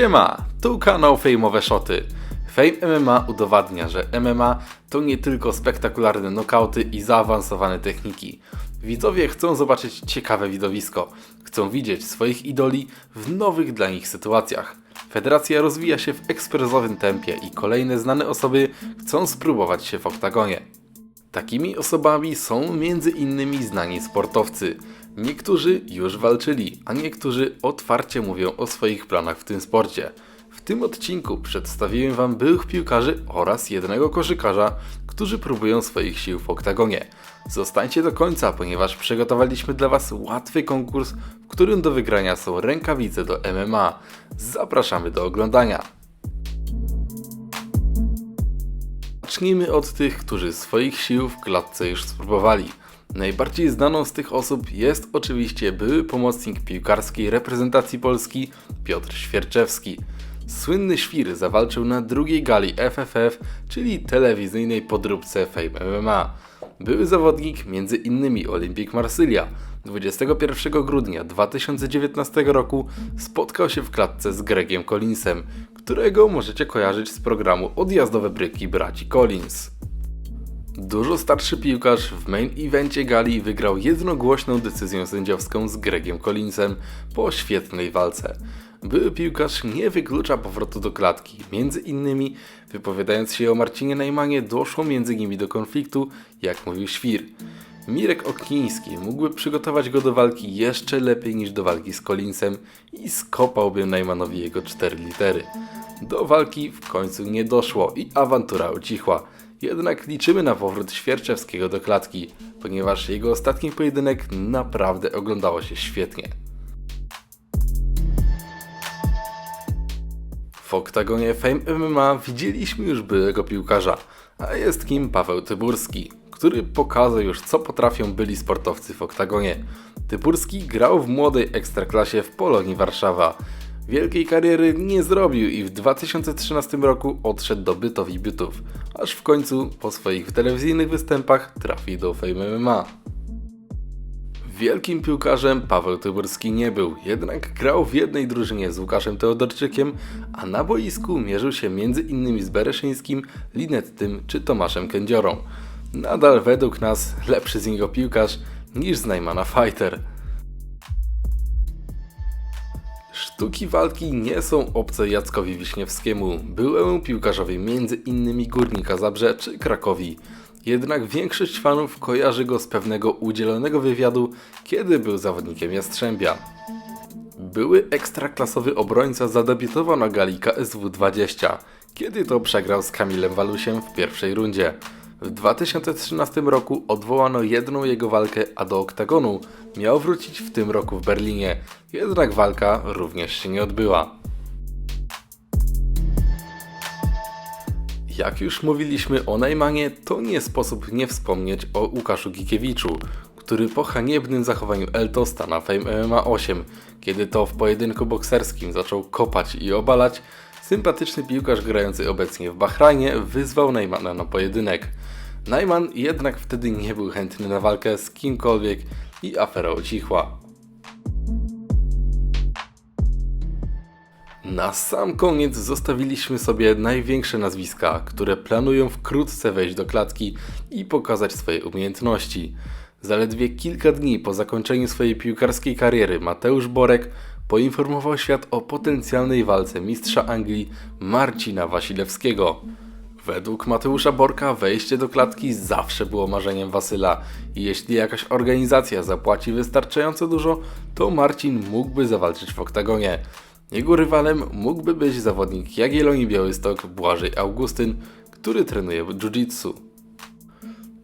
Siema, tu kanał Fejmowe Szoty. Fame MMA udowadnia, że MMA to nie tylko spektakularne nokauty i zaawansowane techniki. Widzowie chcą zobaczyć ciekawe widowisko, chcą widzieć swoich idoli w nowych dla nich sytuacjach. Federacja rozwija się w ekspresowym tempie i kolejne znane osoby chcą spróbować się w oktagonie. Takimi osobami są innymi znani sportowcy. Niektórzy już walczyli, a niektórzy otwarcie mówią o swoich planach w tym sporcie. W tym odcinku przedstawiłem Wam byłych piłkarzy oraz jednego koszykarza, którzy próbują swoich sił w oktagonie. Zostańcie do końca, ponieważ przygotowaliśmy dla Was łatwy konkurs, w którym do wygrania są rękawice do MMA. Zapraszamy do oglądania. Zacznijmy od tych, którzy swoich sił w klatce już spróbowali. Najbardziej znaną z tych osób jest oczywiście były pomocnik piłkarskiej reprezentacji Polski Piotr Świerczewski. Słynny świr zawalczył na drugiej gali FFF, czyli telewizyjnej podróbce Fame MMA. Były zawodnik m.in. Olympic Marsylia. 21 grudnia 2019 roku spotkał się w klatce z Gregiem Collinsem, którego możecie kojarzyć z programu Odjazdowe Bryki Braci Collins. Dużo starszy piłkarz w main evencie gali wygrał jednogłośną decyzją sędziowską z Gregiem Collinsem po świetnej walce. Były piłkarz nie wyklucza powrotu do klatki. Między innymi, wypowiadając się o Marcinie Najmanie, doszło między nimi do konfliktu, jak mówił Świr. Mirek Okniński mógłby przygotować go do walki jeszcze lepiej niż do walki z Collinsem i skopałby Najmanowi jego 4 litery. Do walki w końcu nie doszło i awantura ucichła. Jednak liczymy na powrót Świerczewskiego do klatki, ponieważ jego ostatni pojedynek naprawdę oglądało się świetnie. W oktagonie Fame MMA widzieliśmy już byłego piłkarza, a jest kim Paweł Tyburski, który pokazał już co potrafią byli sportowcy w oktagonie. Tyburski grał w młodej ekstraklasie w Polonii Warszawa. Wielkiej kariery nie zrobił i w 2013 roku odszedł do bytowi bytów, aż w końcu po swoich telewizyjnych występach trafi do Fame MMA. Wielkim piłkarzem Paweł Tyburski nie był, jednak grał w jednej drużynie z Łukaszem Teodorczykiem, a na boisku mierzył się m.in. z Bereszyńskim, Linettym czy Tomaszem Kędziorą. Nadal według nas lepszy z niego piłkarz niż z Najmana Fighter. Sztuki walki nie są obce Jackowi Wiśniewskiemu, byłemu piłkarzowi między innymi Górnika Zabrze czy Krakowi. Jednak większość fanów kojarzy go z pewnego udzielonego wywiadu, kiedy był zawodnikiem Jastrzębia. Były ekstraklasowy obrońca zadebiutował na gali KSW 20, kiedy to przegrał z Kamilem Walusiem w pierwszej rundzie. W 2013 roku odwołano jedną jego walkę, a do oktagonu miał wrócić w tym roku w Berlinie, jednak walka również się nie odbyła. Jak już mówiliśmy o Najmanie, to nie sposób nie wspomnieć o Łukaszu Gikiewiczu, który po haniebnym zachowaniu Eltosta na Fame MMA 8, kiedy to w pojedynku bokserskim zaczął kopać i obalać, sympatyczny piłkarz grający obecnie w Bahrajnie wyzwał Najmana na pojedynek. Najman jednak wtedy nie był chętny na walkę z kimkolwiek i afera ucichła. Na sam koniec zostawiliśmy sobie największe nazwiska, które planują wkrótce wejść do klatki i pokazać swoje umiejętności. Zaledwie kilka dni po zakończeniu swojej piłkarskiej kariery Mateusz Borek poinformował świat o potencjalnej walce mistrza Anglii Marcina Wasilewskiego. Według Mateusza Borka wejście do klatki zawsze było marzeniem Wasyla i jeśli jakaś organizacja zapłaci wystarczająco dużo, to Marcin mógłby zawalczyć w oktagonie. Jego rywalem mógłby być zawodnik Jagiellonii Białystok Błażej Augustyn, który trenuje jiu-jitsu.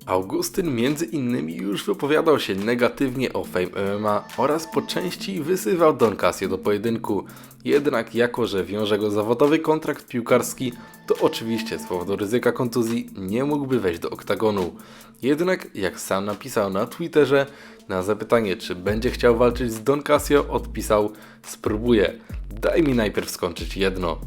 Augustyn między innymi już wypowiadał się negatywnie o Fame MMA oraz po części wysywał Don Casio do pojedynku. Jednak jako, że wiąże go zawodowy kontrakt piłkarski, to oczywiście z powodu ryzyka kontuzji nie mógłby wejść do oktagonu. Jednak, jak sam napisał na Twitterze, na zapytanie, czy będzie chciał walczyć z Don Casio, odpisał: Spróbuję, daj mi najpierw skończyć jedno.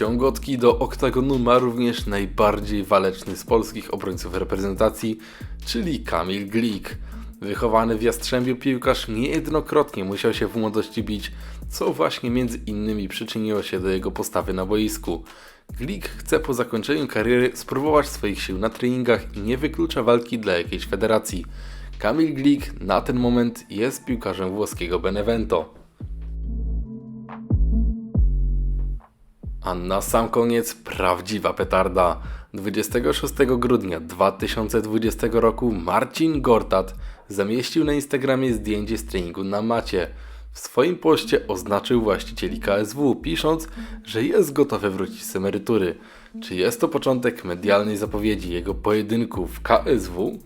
Ciągotki do oktagonu ma również najbardziej waleczny z polskich obrońców reprezentacji, czyli Kamil Glik. Wychowany w Jastrzębiu piłkarz niejednokrotnie musiał się w młodości bić, co właśnie między innymi przyczyniło się do jego postawy na boisku. Glik chce po zakończeniu kariery spróbować swoich sił na treningach i nie wyklucza walki dla jakiejś federacji. Kamil Glik na ten moment jest piłkarzem włoskiego Benevento. A na sam koniec prawdziwa petarda. 26 grudnia 2020 roku Marcin Gortat zamieścił na Instagramie zdjęcie z treningu na macie. W swoim poście oznaczył właścicieli KSW, pisząc, że jest gotowy wrócić z emerytury. Czy jest to początek medialnej zapowiedzi jego pojedynku w KSW?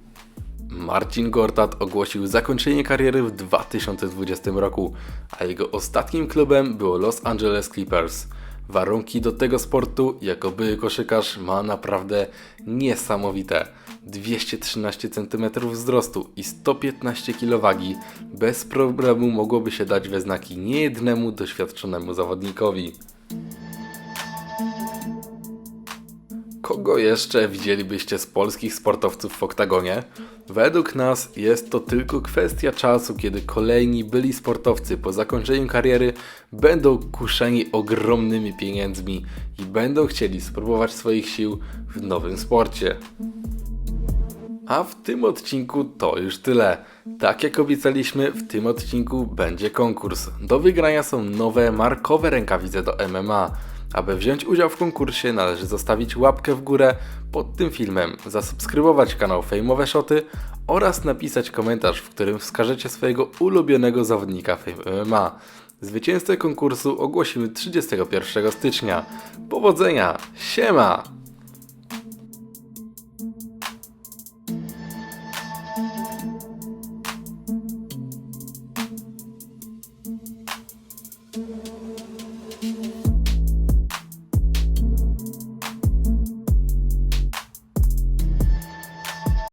Marcin Gortat ogłosił zakończenie kariery w 2020 roku, a jego ostatnim klubem było Los Angeles Clippers. Warunki do tego sportu jako były koszykarz ma naprawdę niesamowite. 213 cm wzrostu i 115 kg bez problemu mogłoby się dać we znaki niejednemu doświadczonemu zawodnikowi. Kogo jeszcze widzielibyście z polskich sportowców w oktagonie? Według nas jest to tylko kwestia czasu, kiedy kolejni byli sportowcy po zakończeniu kariery będą kuszeni ogromnymi pieniędzmi i będą chcieli spróbować swoich sił w nowym sporcie. A w tym odcinku to już tyle. Tak jak obiecaliśmy, w tym odcinku będzie konkurs. Do wygrania są nowe markowe rękawice do MMA. Aby wziąć udział w konkursie należy zostawić łapkę w górę pod tym filmem, zasubskrybować kanał Fejmowe Szoty oraz napisać komentarz, w którym wskażecie swojego ulubionego zawodnika Fame MMA. Zwycięzcę konkursu ogłosimy 31 stycznia. Powodzenia! Siema!